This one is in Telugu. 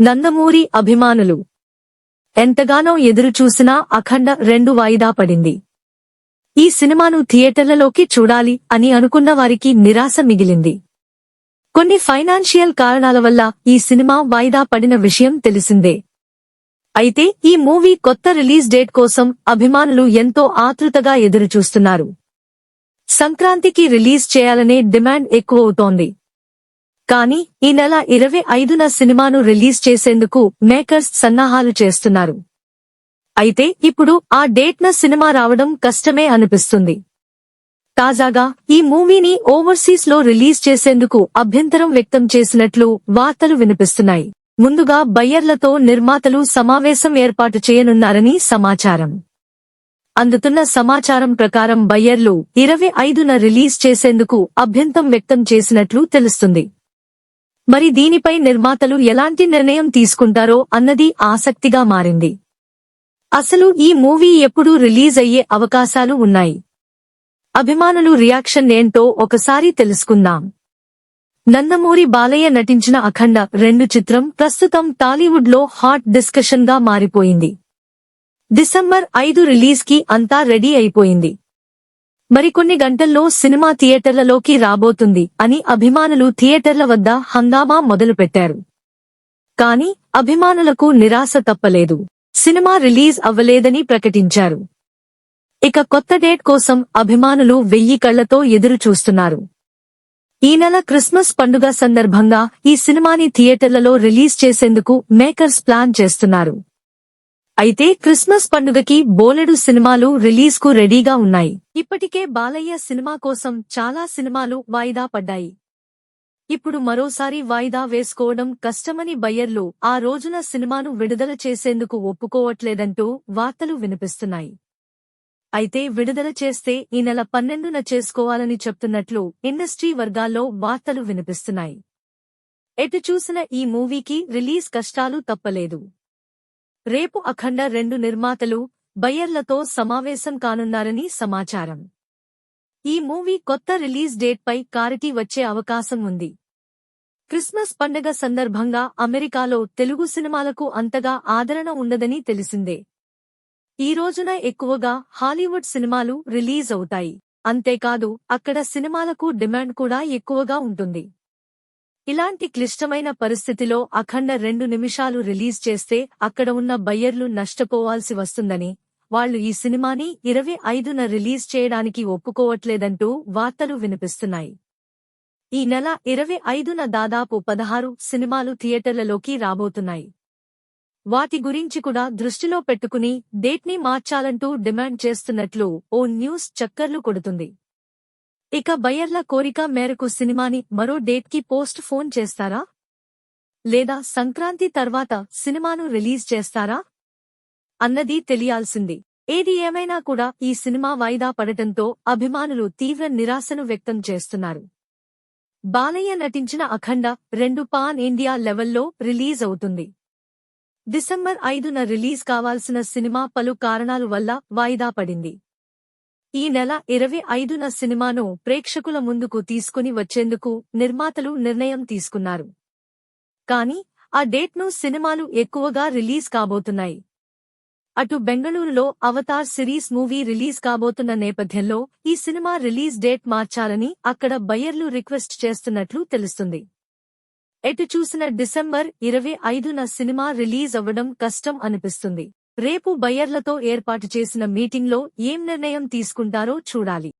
నందమూరి అభిమానులు. ఎంతగానో ఎదురుచూసినా అఖండ రెండు వాయిదా పడింది. ఈ సినిమాను థియేటర్లలోకి చూడాలి అని అనుకున్న వారికి నిరాశ మిగిలింది. కొన్ని ఫైనాన్షియల్ కారణాల వల్ల ఈ సినిమా వాయిదా పడిన విషయం తెలిసిందే. అయితే ఈ మూవీ కొత్త రిలీజ్ డేట్ కోసం అభిమానులు ఎంతో ఆతృతగా ఎదురుచూస్తున్నారు. సంక్రాంతికి రిలీజ్ చేయాలనే డిమాండ్ ఎక్కువవుతోంది. కానీ ఈ నెల ఇరవై ఐదున సినిమాను రిలీజ్ చేసేందుకు మేకర్స్ సన్నాహాలు చేస్తున్నారు. అయితే ఇప్పుడు ఆ డేట్న సినిమా రావడం కష్టమే అనిపిస్తుంది. తాజాగా ఈ మూవీని ఓవర్సీస్లో రిలీజ్ చేసేందుకు అభ్యంతరం వ్యక్తం చేసినట్లు వార్తలు వినిపిస్తున్నాయి. ముందుగా బయ్యర్లతో నిర్మాతలు సమావేశం ఏర్పాటు చేయనున్నారని సమాచారం. అందుతున్న సమాచారం ప్రకారం బయ్యర్లు ఇరవై ఐదున రిలీజ్ చేసేందుకు అభ్యంతం వ్యక్తం చేసినట్లు తెలుస్తుంది. మరి దీనిపై నిర్మాతలు ఎలాంటి నిర్ణయం తీసుకుంటారో అన్నది ఆసక్తిగా మారింది. అసలు ఈ మూవీ ఎప్పుడు రిలీజ్ అయ్యే అవకాశాలు ఉన్నాయి. అభిమానులు రియాక్షన్ ఏంటో ఒకసారి తెలుసుకుందాం. నందమూరి బాలయ్య నటించిన అఖండ రెండు చిత్రం ప్రస్తుతం టాలీవుడ్లో హాట్ డిస్కషన్గా మారిపోయింది. డిసెంబర్ ఐదు రిలీజ్కి అంతా రెడీ అయిపోయింది. మరికొన్ని గంటల్లో సినిమా థియేటర్లలోకి రాబోతుంది అని అభిమానులు థియేటర్ల వద్ద హంగామా మొదలుపెట్టారు. కానీ అభిమానులకు నిరాశ తప్పలేదు. సినిమా రిలీజ్ అవ్వలేదని ప్రకటించారు. ఇక కొత్త డేట్ కోసం అభిమానులు వెయ్యి కళ్ళతో ఎదురు చూస్తున్నారు ఈ నెల క్రిస్మస్ పండుగ సందర్భంగా ఈ సినిమాని థియేటర్లలో రిలీజ్ చేసేందుకు మేకర్స్ ప్లాన్ చేస్తున్నారు. అయితే క్రిస్మస్ పండుగకి బోలెడు సినిమాలు రిలీజ్కు రెడీగా ఉన్నాయి. ఇప్పటికే బాలయ్య సినిమా కోసం చాలా సినిమాలు వాయిదా పడ్డాయి. ఇప్పుడు మరోసారి వాయిదా వేసుకోవడం కష్టమని బయ్యర్లు ఆ రోజున సినిమాను విడుదల చేసేందుకు ఒప్పుకోవట్లేదంటూ వార్తలు వినిపిస్తున్నాయి. అయితే విడుదల చేస్తే ఈ నెల పన్నెండున చేసుకోవాలని చెప్తున్నట్లు ఇండస్ట్రీ వర్గాల్లో వార్తలు వినిపిస్తున్నాయి. ఎటు చూసిన ఈ మూవీకి రిలీజ్ కష్టాలు తప్పలేదు. రేపు అఖండ రెండు నిర్మాతలు బయ్యర్లతో సమావేశం కానున్నారని సమాచారం. ఈ మూవీ కొత్త రిలీజ్ డేట్ పై క్లారిటీ వచ్చే అవకాశం ఉంది. క్రిస్మస్ పండగ సందర్భంగా అమెరికాలో తెలుగు సినిమాలకు అంతగా ఆదరణ ఉండదని తెలిసిందే. ఈ రోజున ఎక్కువగా హాలీవుడ్ సినిమాలు రిలీజ్ అవుతాయి. అంతేకాదు అక్కడ సినిమాలకు డిమాండ్ కూడా ఎక్కువగా ఉంటుంది. ఇలాంటి క్లిష్టమైన పరిస్థితిలో అఖండ రెండు నిమిషాలు రిలీజ్ చేస్తే అక్కడ ఉన్న బయ్యర్లు నష్టపోవాల్సి వస్తుందని వాళ్ళు ఈ సినిమాని ఇరవై ఐదున రిలీజ్ చేయడానికి ఒప్పుకోవట్లేదంటూ వార్తలు వినిపిస్తున్నాయి. ఈ నెల ఇరవై ఐదున దాదాపు పదహారు సినిమాలు థియేటర్లలోకి రాబోతున్నాయి. వాటి గురించి కూడా దృష్టిలో పెట్టుకుని డేట్ని మార్చాలంటూ డిమాండ్ చేస్తున్నట్లు ఓ న్యూస్ చక్కర్లు కొడుతుంది. ఇక బయ్యర్ల కోరిక మేరకు సినిమాని మరో డేట్కి పోస్ట్ ఫోన్ చేస్తారా? లేదా సంక్రాంతి తర్వాత సినిమాను రిలీజ్ చేస్తారా? అన్నది తెలియాల్సింది. ఏది ఏమైనా కూడా ఈ సినిమా వాయిదా పడటంతో అభిమానులు తీవ్ర నిరాశను వ్యక్తం చేస్తున్నారు. బాలయ్య నటించిన అఖండ రెండు పాన్ ఇండియా లెవెల్లో రిలీజ్ అవుతుంది. డిసెంబర్ ఐదున రిలీజ్ కావాల్సిన సినిమా పలు కారణాల వల్ల వాయిదా పడింది. ఈ నెల ఇరవై ఐదున సినిమాను ప్రేక్షకుల ముందుకు తీసుకుని వచ్చేందుకు నిర్మాతలు నిర్ణయం తీసుకున్నారు. కానీ ఆ డేట్ను సినిమాలు ఎక్కువగా రిలీజ్ కాబోతున్నాయి. అటు బెంగళూరులో అవతార్ సిరీస్ మూవీ రిలీజ్ కాబోతున్న నేపథ్యంలో ఈ సినిమా రిలీజ్ డేట్ మార్చాలని అక్కడ బయ్యర్లు రిక్వెస్ట్ చేస్తున్నట్లు తెలుస్తుంది. ఎటు చూసిన డిసెంబర్ ఇరవై ఐదున సినిమా రిలీజ్ అవ్వడం కష్టం అనిపిస్తుంది. రేపు బయ్యర్లతో ఏర్పాటు చేసిన మీటింగ్లో ఏం నిర్ణయం తీసుకుంటారో చూడాలి.